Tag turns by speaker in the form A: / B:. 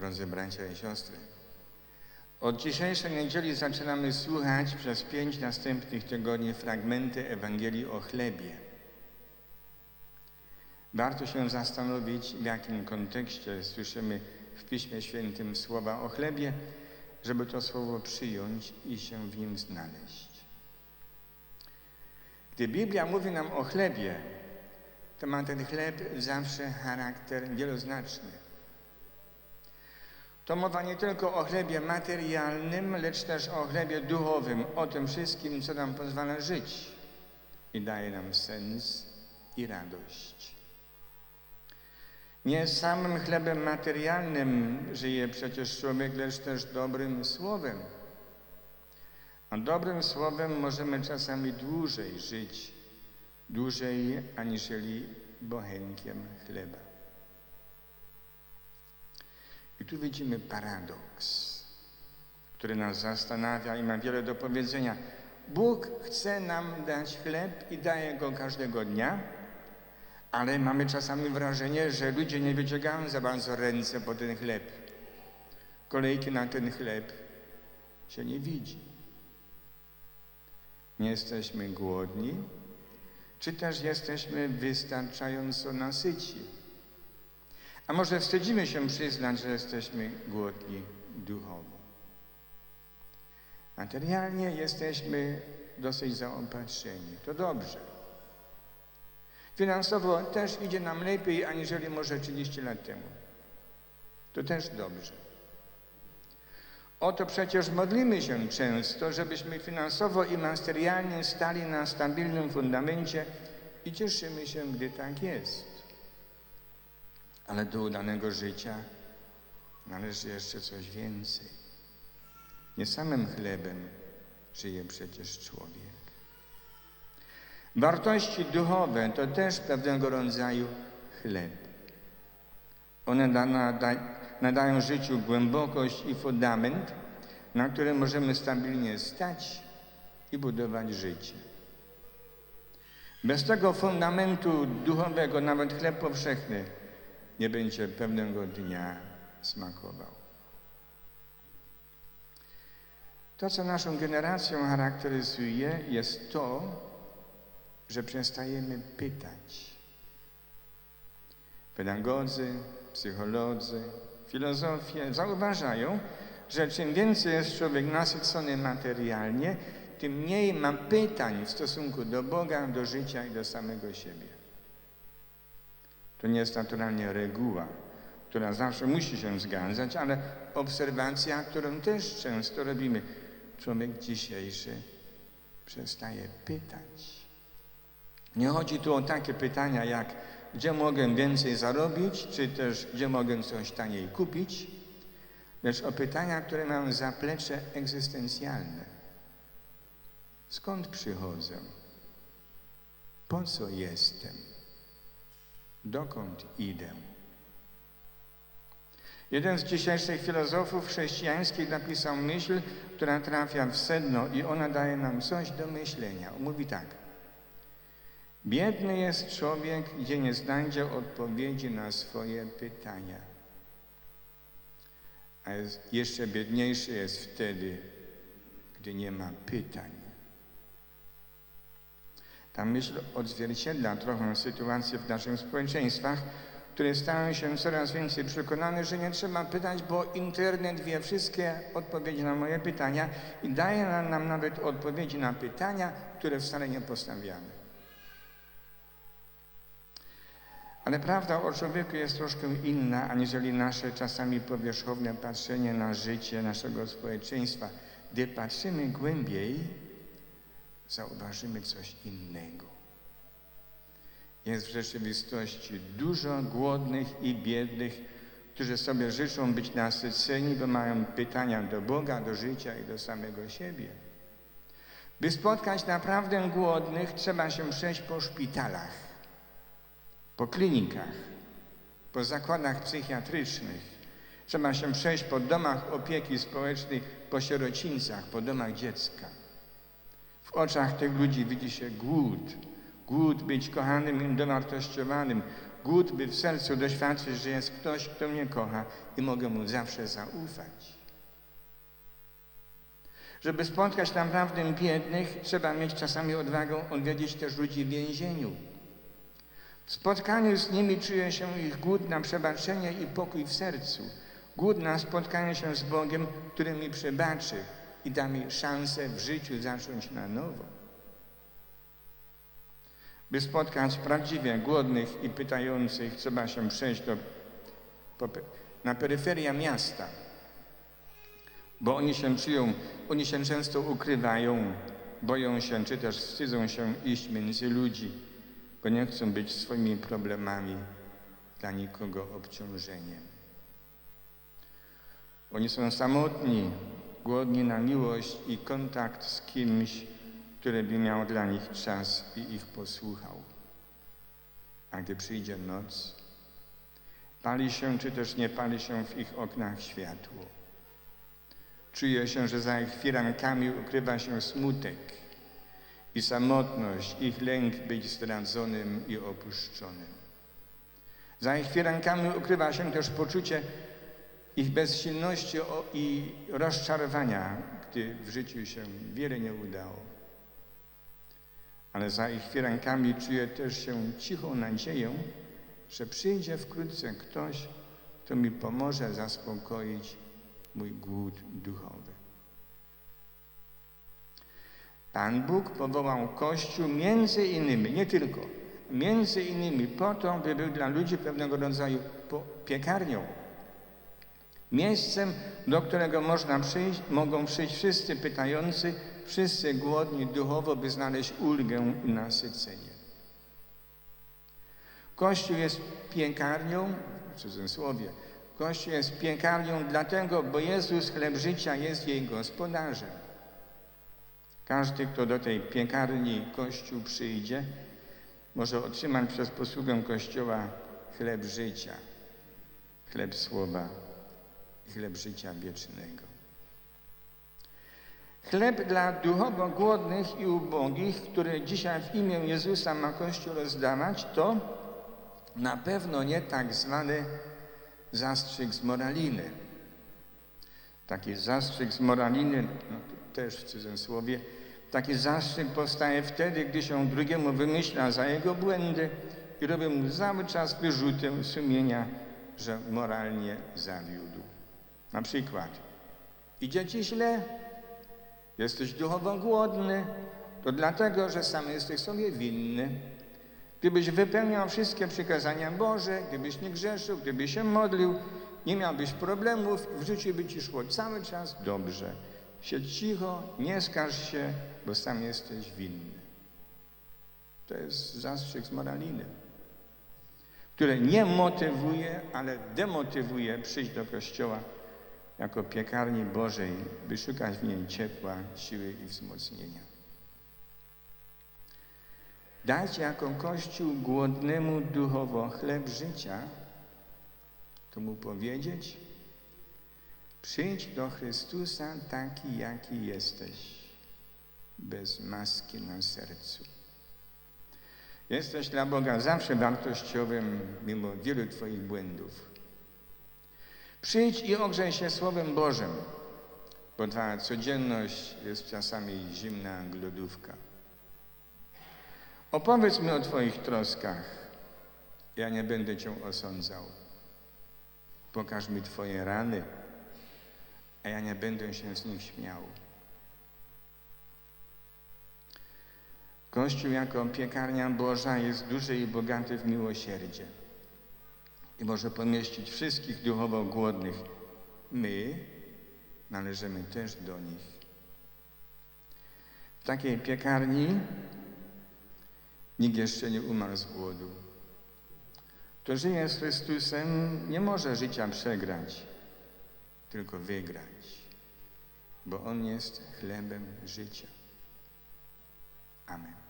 A: drodzy bracia i siostry. Od dzisiejszej niedzieli zaczynamy słuchać przez pięć następnych tygodni fragmenty Ewangelii o chlebie. Warto się zastanowić, w jakim kontekście słyszymy w Piśmie Świętym słowa o chlebie, żeby to słowo przyjąć i się w nim znaleźć. Gdy Biblia mówi nam o chlebie, to ma ten chleb zawsze charakter wieloznaczny. To mowa nie tylko o chlebie materialnym, lecz też o chlebie duchowym, o tym wszystkim, co nam pozwala żyć i daje nam sens i radość. Nie samym chlebem materialnym żyje przecież człowiek, lecz też dobrym słowem. A dobrym słowem możemy czasami dłużej żyć, dłużej aniżeli bochenkiem chleba. I tu widzimy paradoks, który nas zastanawia i ma wiele do powiedzenia. Bóg chce nam dać chleb i daje go każdego dnia, ale mamy czasami wrażenie, że ludzie nie wyciągają za bardzo ręce po ten chleb. Kolejki na ten chleb się nie widzi. Nie jesteśmy głodni, czy też jesteśmy wystarczająco nasyci. A może wstydzimy się przyznać, że jesteśmy głodni duchowo. Materialnie jesteśmy dosyć zaopatrzeni. To dobrze. Finansowo też idzie nam lepiej, aniżeli może 30 lat temu. To też dobrze. Oto przecież modlimy się często, żebyśmy finansowo i materialnie stali na stabilnym fundamencie i cieszymy się, gdy tak jest. Ale do udanego życia należy jeszcze coś więcej. Nie samym chlebem żyje przecież człowiek. Wartości duchowe to też pewnego rodzaju chleb. One nadają życiu głębokość i fundament, na którym możemy stabilnie stać i budować życie. Bez tego fundamentu duchowego nawet chleb powszechny nie będzie pewnego dnia smakował. To, co naszą generacją charakteryzuje, jest to, że przestajemy pytać. Pedagodzy, psycholodzy, filozofie zauważają, że czym więcej jest człowiek nasycony materialnie, tym mniej ma pytań w stosunku do Boga, do życia i do samego siebie. To nie jest naturalnie reguła, która zawsze musi się zgadzać, ale obserwacja, którą też często robimy. Człowiek dzisiejszy przestaje pytać. Nie chodzi tu o takie pytania jak gdzie mogę więcej zarobić, czy też gdzie mogę coś taniej kupić, lecz o pytania, które mają zaplecze egzystencjalne. Skąd przychodzę? Po co jestem? Dokąd idę? Jeden z dzisiejszych filozofów chrześcijańskich napisał myśl, która trafia w sedno i ona daje nam coś do myślenia. Mówi tak. Biedny jest człowiek, gdzie nie znajdzie odpowiedzi na swoje pytania. A jeszcze biedniejszy jest wtedy, gdy nie ma pytań. Ta myśl odzwierciedla trochę sytuację w naszych społeczeństwach, które stają się coraz więcej przekonane, że nie trzeba pytać, bo internet wie wszystkie odpowiedzi na moje pytania i daje nam nawet odpowiedzi na pytania, które wcale nie postawiamy. Ale prawda o człowieku jest troszkę inna, aniżeli nasze czasami powierzchowne patrzenie na życie naszego społeczeństwa. Gdy patrzymy głębiej, zauważymy coś innego. Jest w rzeczywistości dużo głodnych i biednych, którzy sobie życzą być nasyceni, bo mają pytania do Boga, do życia i do samego siebie. By spotkać naprawdę głodnych, trzeba się przejść po szpitalach, po klinikach, po zakładach psychiatrycznych. Trzeba się przejść po domach opieki społecznej, po sierocińcach, po domach dziecka. W oczach tych ludzi widzi się głód. Głód być kochanym i dowartościowanym. głód, by w sercu doświadczyć, że jest ktoś, kto mnie kocha i mogę mu zawsze zaufać. Żeby spotkać naprawdę biednych, trzeba mieć czasami odwagę odwiedzić też ludzi w więzieniu. W spotkaniu z nimi czuje się ich głód na przebaczenie i pokój w sercu. Głód na spotkanie się z Bogiem, który mi przebaczy i da mi szansę w życiu zacząć na nowo. By spotkać prawdziwie głodnych i pytających, trzeba się przejść do, na peryferia miasta, bo oni się czują, oni się często ukrywają, boją się, czy też wstydzą się iść między ludzi, bo nie chcą być swoimi problemami dla nikogo obciążeniem. Oni są samotni, głodni na miłość i kontakt z kimś, który by miał dla nich czas i ich posłuchał. A gdy przyjdzie noc, pali się czy też nie pali się w ich oknach światło. Czuje się, że za ich firankami ukrywa się smutek i samotność, ich lęk być zdradzonym i opuszczonym. Za ich firankami ukrywa się też poczucie ich bezsilności i rozczarowania, gdy w życiu się wiele nie udało. Ale za ich firankami czuję też się cichą nadzieję, że przyjdzie wkrótce ktoś, kto mi pomoże zaspokoić mój głód duchowy. Pan Bóg powołał Kościół między innymi, nie tylko, między innymi po to, by był dla ludzi pewnego rodzaju piekarnią. Miejscem, do którego można przyjść, mogą przyjść wszyscy pytający, wszyscy głodni duchowo, by znaleźć ulgę i nasycenie. Kościół jest piekarnią, w cudzysłowie, Kościół jest piekarnią dlatego, bo Jezus, chleb życia, jest jej gospodarzem. Każdy, kto do tej piekarni Kościół przyjdzie, może otrzymać przez posługę Kościoła chleb życia, chleb słowa chleb życia wiecznego. Chleb dla duchowo głodnych i ubogich, który dzisiaj w imię Jezusa ma Kościół rozdawać, to na pewno nie tak zwany zastrzyk z moraliny. Taki zastrzyk z moraliny, no też w cudzysłowie, taki zastrzyk powstaje wtedy, gdy się drugiemu wymyśla za jego błędy i robi mu cały czas wyrzuty sumienia, że moralnie zawiódł. Na przykład, idzie ci źle, jesteś duchowo głodny, to dlatego, że sam jesteś sobie winny. Gdybyś wypełniał wszystkie przykazania Boże, gdybyś nie grzeszył, gdybyś się modlił, nie miałbyś problemów, w życiu by ci szło cały czas dobrze. Siedź cicho, nie skarż się, bo sam jesteś winny. To jest zastrzyk z moraliny, które nie motywuje, ale demotywuje przyjść do Kościoła jako piekarni Bożej, by szukać w niej ciepła, siły i wzmocnienia. Dać jako Kościół głodnemu duchowo chleb życia, to mu powiedzieć, przyjdź do Chrystusa taki, jaki jesteś, bez maski na sercu. Jesteś dla Boga zawsze wartościowym, mimo wielu Twoich błędów. Przyjdź i ogrzej się Słowem Bożym, bo ta codzienność jest czasami zimna glodówka. Opowiedz mi o Twoich troskach. Ja nie będę Cię osądzał. Pokaż mi Twoje rany, a ja nie będę się z nich śmiał. Kościół jako piekarnia Boża jest duży i bogaty w miłosierdzie i może pomieścić wszystkich duchowo głodnych. My należymy też do nich. W takiej piekarni Nikt jeszcze nie umarł z głodu. Kto żyje z Chrystusem, nie może życia przegrać, tylko wygrać, bo On jest chlebem życia. Amen.